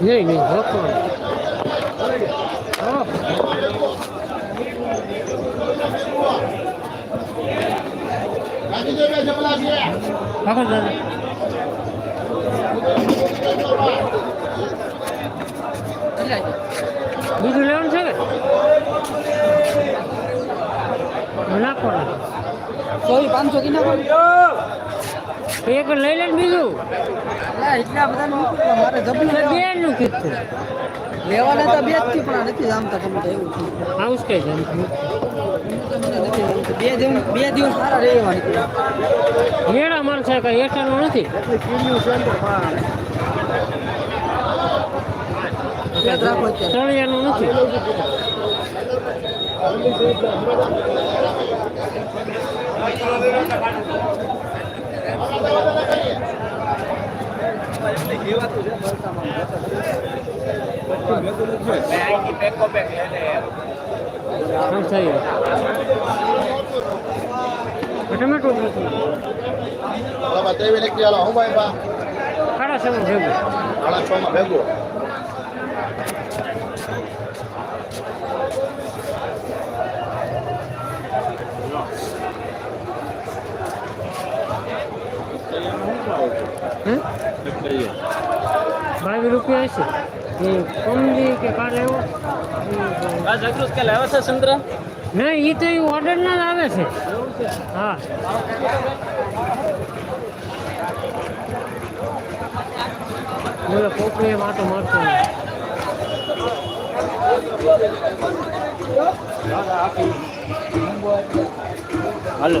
નહીં બીજું લેવાનું છે કે નાખો સોરી પાંચસો પણ એક લઈ લે બીજું. એટલા બધા મારે જમીન બે નું કીધું. લેવાના તો બે જ થી પણ નથી જામતા ટમેટા એવું છે. આવું કઈ છે બે દિવસ બે દિવસ સારા રહેવા મેળા માણસ છે કઈ એકટાનું નથી. તળિયાનું નથી. આમ થઈ ટમેટો જ નથી બરાબર તેવી રીતે ચાલો હું ભાઈ બા સાડા સેવન ભેગું સાડા છ માં ભેગું હે બાવીસ રૂપિયા હશે એ કમજી કે કાલે આવ્યો જાગૃત કે લાવ્યા છે સંતરા? નહીં એ તો એ ઓર્ડર ના આવે છે. હા. બોલો કોકરી આટો મારતો હાલો.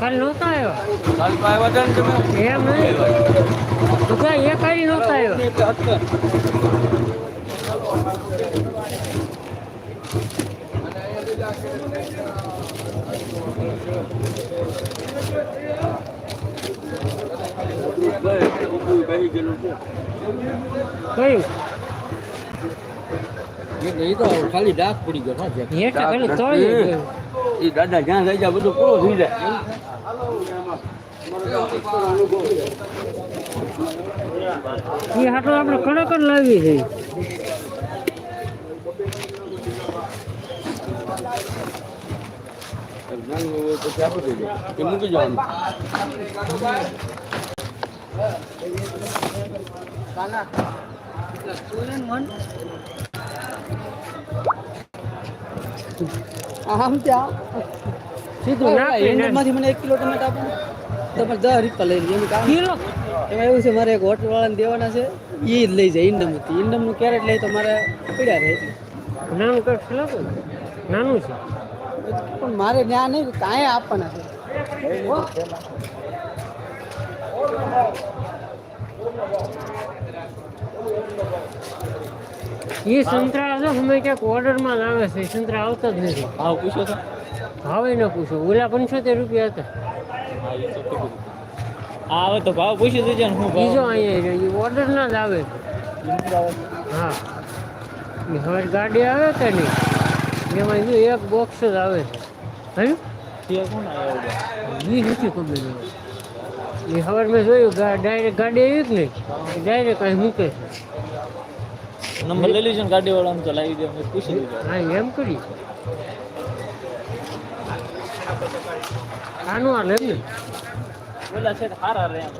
કાલે નહોતા આવ્યો. કાલ આવ્યા હતા ને તમે? એમ નહીં. તો કાંઈ એ કાંઈ નહોતા આવ્યો. કયું? એ તો ખાલી ડાક પડી ગયો હા હેઠા ખાલી તળિયે ગયું. એ દાદા જ્યાં થઈ જાય બધું પૂરો થઈ જાય. એ હાટો આપણે કડક જ લાવી છે. મૂકી આમ ત્યાં? સીધું નાખી માંથી મને એક કિલો ટમેટા આપો. તમે દસ રૂપિયા લઈ લઈએ કામ કિલો? એમાં એવું છે મારે એક હોટલ વાળાને દેવાના છે એ જ લઈ જાય ઈંડમથી ઇન્ડમનું કેરેટ લઈ તો મારે પડ્યા રહે. નાનું કંઈક લાગો નાનું છે? પણ મારે ત્યાં નહીં કાંઈ આપવાના છે. એ સંતરા છે અમે ક્યાંક ઓર્ડરમાં જ આવે છે એ સંતરા આવતા જ નથી. ભાવ પૂછો તો. ભાવે ન પૂછો. ઓલા પંચોતેર રૂપિયા હતા. હા હવે તો ભાવ પૂછી દેજો ને હું બીજો અહીંયા રહ્યો. એ ઓર્ડરના જ આવે. છે હા. એ હવે ગાડી આવે કે નહીં? એમાં જો એક બોક્સ જ આવે છે. હે? કોણ આવ્યો વી નથી ખબર. હવે. એ હવે મેં જોયું ડાયરેક્ટ ગાડી આવી જ નહીં? ડાયરેક્ટ અહીં મૂકે છે. નંબર લઈ લેજો ને ગાડી વાળાને તો લાવી દે મેં પૂછી દીધો હા એમ કરી. આનો આ લે ને. બોલા છે સારા રે એમ.